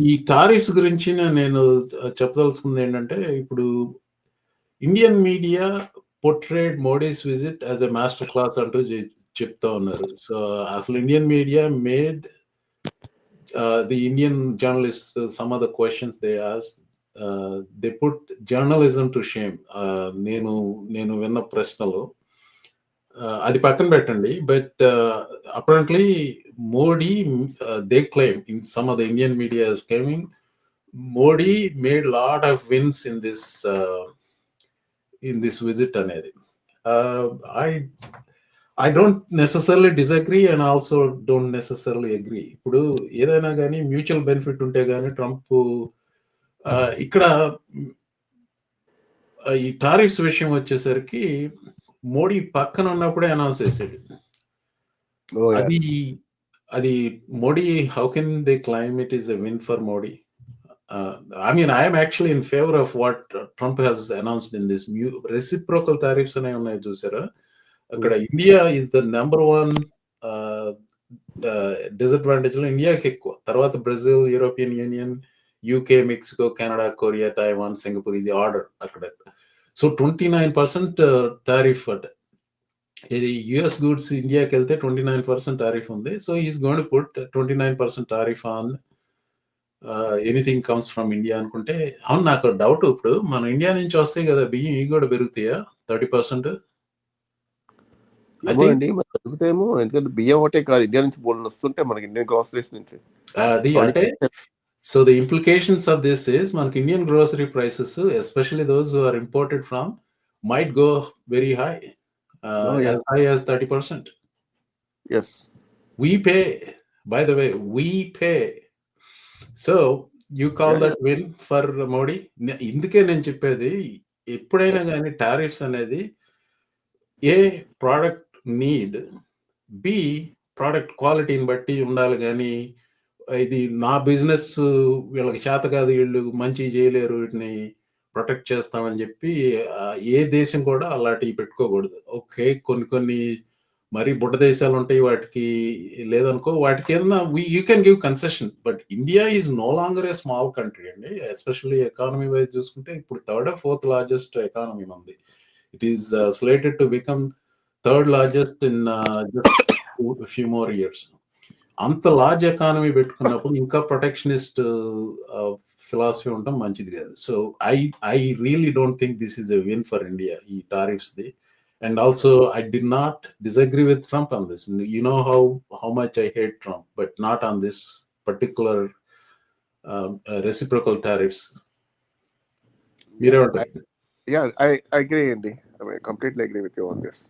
ఈ టారిఫ్స్ గురించి నేను చెప్పదలుచుకుంది ఏంటంటే ఇప్పుడు Indian media portrayed Modi's visit as a master class అంటూ చెప్తా ఉన్నారు. సో అసలు Indian media made the Indian journalist some of the questions they ask they put journalism to shame నేను నేను విన్న ప్రశ్నలు అది పక్కన పెట్టండి. But apparently Modi they claim in some of the Indian media is claiming Modi made lot of wins in this in this visit అనేది. I I don't necessarily disagree and also don't necessarily agree ఇప్పుడు ఏదైనా కానీ mutual benefit ఉంటే కానీ Trump ఇక్కడ ఈ tariffs విషయం వచ్చేసరికి మోడీ పక్కన ఉన్నప్పుడే అనౌన్స్ చేసాడు Oh. అది అది Modi how can they claim it is a win for Modi? I mean I'm actually in favour of what Trump has announced in this mu reciprocal tariffs అనేవి ఉన్నాయి చూసారా? అక్కడ India is the number one డిసడ్వాంటేజ్లో ఇండియాకి ఎక్కువ. తర్వాత Brazil European Union UK Mexico Canada Korea Taiwan Singapore ఇది order అక్కడ. So twenty nine percent tariff at. ఇది యుఎస్ గూడ్స్ ఇండియాకి వెళ్తే ట్వంటీ నైన్ పర్సెంట్ టారిఫ్ ఉంది so is gonna put twenty nine percent tariff on anything comes from India అనుకుంటే అవును నాకు doubt ఇప్పుడు. మన ఇండియా నుంచి వస్తాయి కదా బియ్యం ఇవి కూడా పెరుగుతాయా? థర్టీ పర్సెంట్ మరి దొరుకుతాయేమో ఎందుకంటే బియ్యం ఒకటే కాదు ఇండియా నుంచి బోల్డ్ వస్తుంటే మనకి ఇండియన్ గ్రాసరీస్ నుంచి. అది అంటే so the implications of this is మనకి Indian grocery prices especially those are imported from might go very high Oh, yeah. as high as 30%. Yes We pay, by the way, we pay. So you call Yeah, that win for Modi? నే- ఇందుకే నేను చెప్పేది ఎప్పుడైనా కానీ tariffs అనేది a product need be product క్వాలిటీని బట్టి ఉండాలి కానీ ఇది నా బిజినెస్ వీళ్ళకి చేత కాదు వీళ్ళు మంచి చేయలేరు వీటిని ప్రొటెక్ట్ చేస్తామని చెప్పి ఏ దేశం కూడా అలాంటివి పెట్టుకోకూడదు. ఓకే కొన్ని కొన్ని మరి బుడ్డ దేశాలు ఉంటాయి వాటికి లేదనుకో వాటికి ఏదైనా you can give concession but India is no longer a small country అండి. ఎస్పెషల్లీ ఎకానమీ వైజ్ చూసుకుంటే ఇప్పుడు థర్డ్ ఫోర్త్ లార్జెస్ట్ ఎకానమీ ఉంది it is slated to become third largest in just few more years అంత large economy పెట్టుకున్నప్పుడు ఇంకా protectionist philosophy ఉండటం మంచిది కాదు. So I I really don't think this is a win for India ఈ tariffs the. And also I do not disagree with Trump on this you know how how much I hate Trump but not on this particular reciprocal tariffs మీరేమంటారు? Yeah I agree అండి I completely agree with you on this